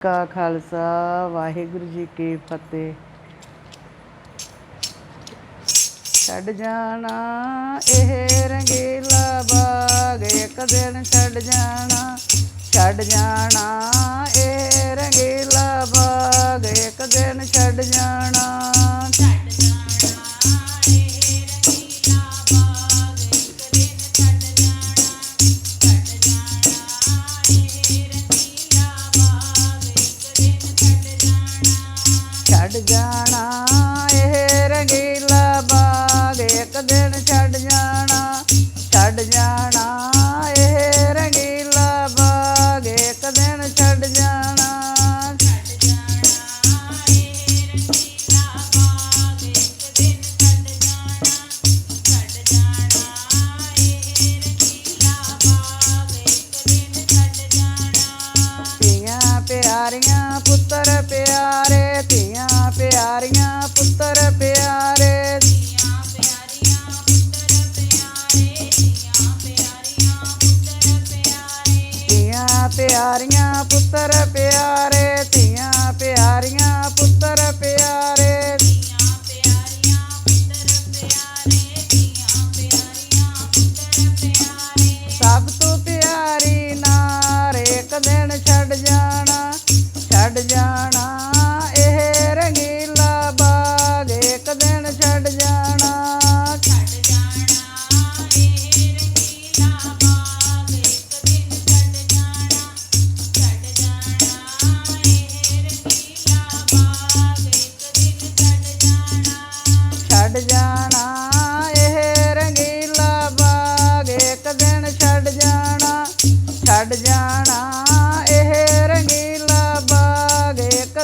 ਕਾ ਖਾਲਸਾ, ਵਾਹਿਗੁਰੂ ਜੀ ਕੀ ਫਤਿਹ। ਛੱਡ ਜਾਣਾ ਇਹ ਰੰਗੀਲਾ ਬਾਗ, ਇੱਕ ਦਿਨ ਛੱਡ ਜਾਣਾ। ਛੱਡ ਜਾਣਾ ਇਹ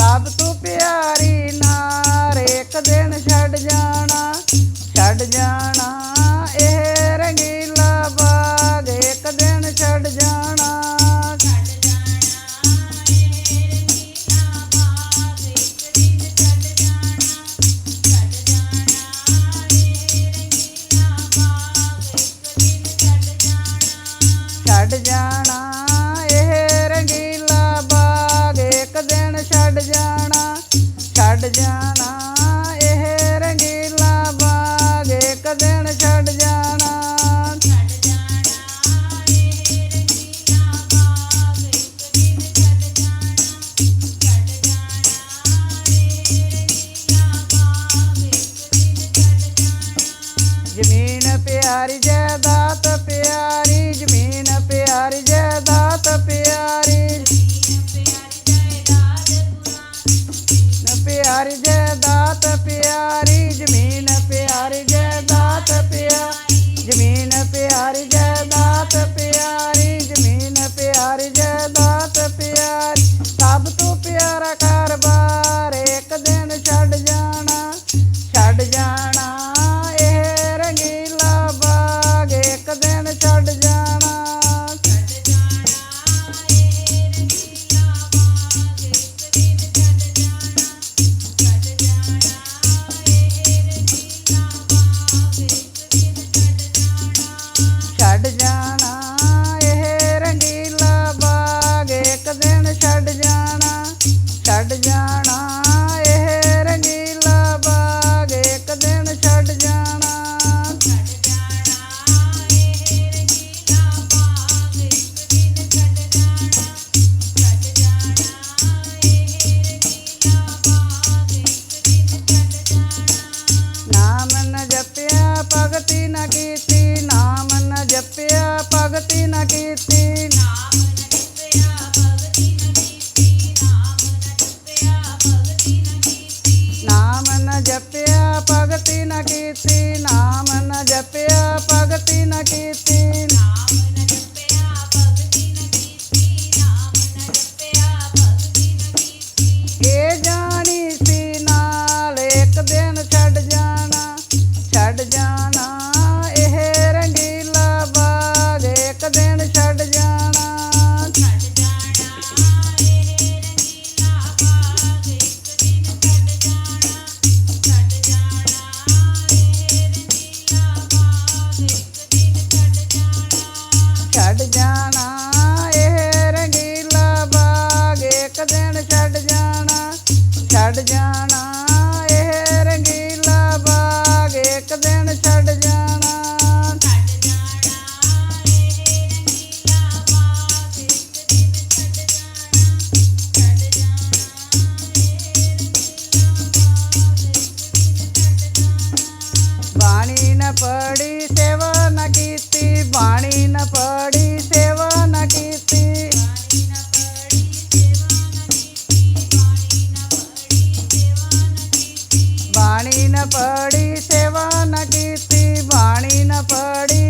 ਸਭ ਤੂੰ ਪਿਆਰੀ ਨਾ ਇੱਕ ਦਿਨ ਛੱਡ ਜਾਣਾ ਛੱਡ ਜਾਣਾ। llegar a ਪਿਆਰੀ ਜ਼ਮੀਨ ਪਿਆਰ ਜੈਦਾ ਛੱਡ ਜਾਣਾ ਇਹ ਰੰਗੀਲਾ ਬਾਗ ਇੱਕ ਦਿਨ ਛੱਡ ਜਾਣਾ ਛੱਡ ਜਾਣਾ। પડી સેવા ન કીધી પાણી પડી સેવા ન કીધી પાણી પડી સેવા ન કીધી પાણી ન પડી